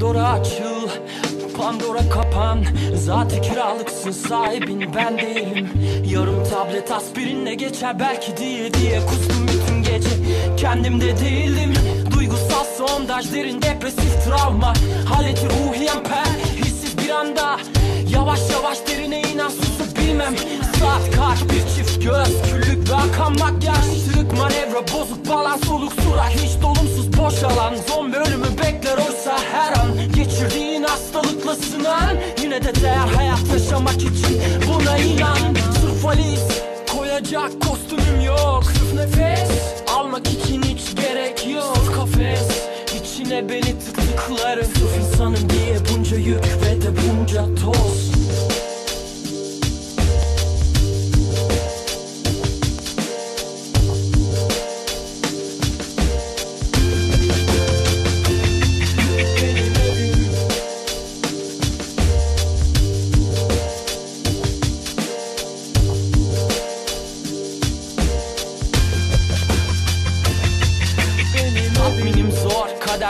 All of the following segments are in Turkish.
açıl Pandora kapan. Zaten kiralıksın sahibin ben değilim. Yarım tablet aspirinle geçer belki diye diye Kustum bütün gece. Kendimde değildim Duygusal sondaj derin depresif travma. Haleti ruhiyen per hissiz bir anda. Yavaş yavaş derine inen susup bilmem. Saat kaç? Bir çift göz Küllük ve akan makyaj. Sırık manevra bozuk balans soluk sura. Hiç dolumsuz boş alan. Zombi ölümü bekler Koyacak kostümüm yok. Sırf nefes Almak için hiç gerek yok. Sırf kafes İçine beni tıktıkları Sırf insanım diye bunca yük ve de bunca toz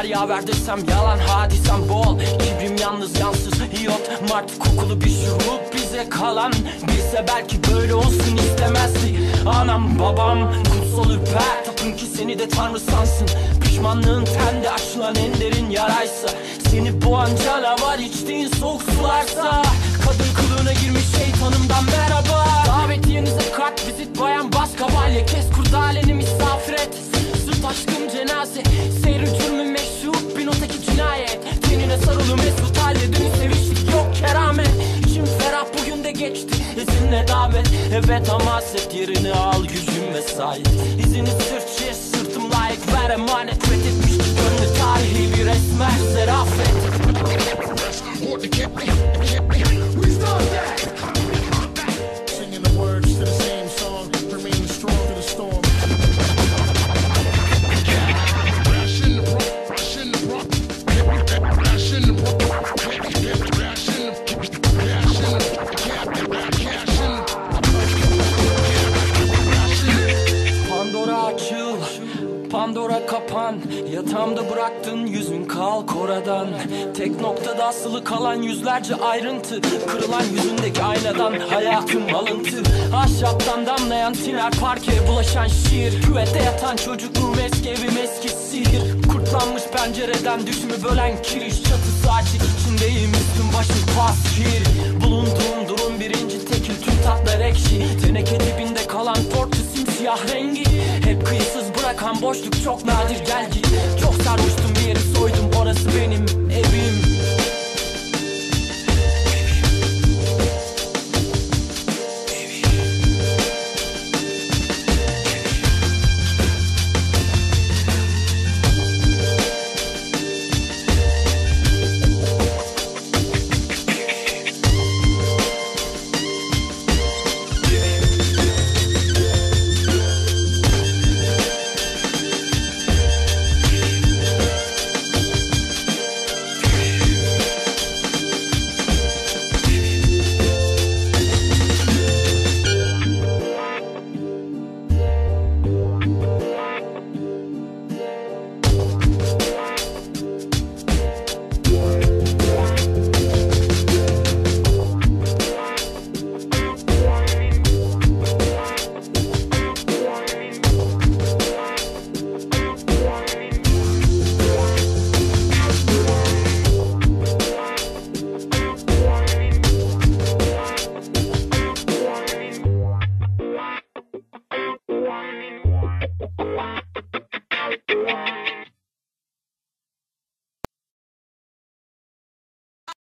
yaver desem yalan hadisem bol. Kibrim yalnız yansız iot Mart kokulu bir şurup bize kalan. Bilse belki böyle olsun istemezdi. Anam babam kutsal ürper. Tapın ki seni de tanrı sansın. Pişmanlığın tende açılan en derin yaraysa. Seni boğan canavar içtiğin soğuk sularsa. Kadın kılığına girmiş şeytanımdan merhaba izinle davet? Evet ama set yerini al yüzüm vesait İzini çiz sırtım layık. Ver emanet Fethetmiş gönlü tarihi bir esmer zerafet Yatağımda bıraktın yüzün kalk oradan Tek noktada asılı kalan yüzlerce ayrıntı. Kırılan yüzündeki aynadan hayatım alıntı. Ahşaptan damlayan tiner parkeye bulaşan şiir. Küvette yatan çocukluğum eski evim eski sihir Kurtlanmış pencereden düşümü bölen kiriş. Çatısı açık içindeyim üstüm başım pas şiir. Bulunduğum durum birinci tekil tüm tatlar ekşi. Teneke dibinde kalan tortu simsiyah rengi. Hep kıyısız bırakan boşluk çok nadir gel git. Çok sarhoş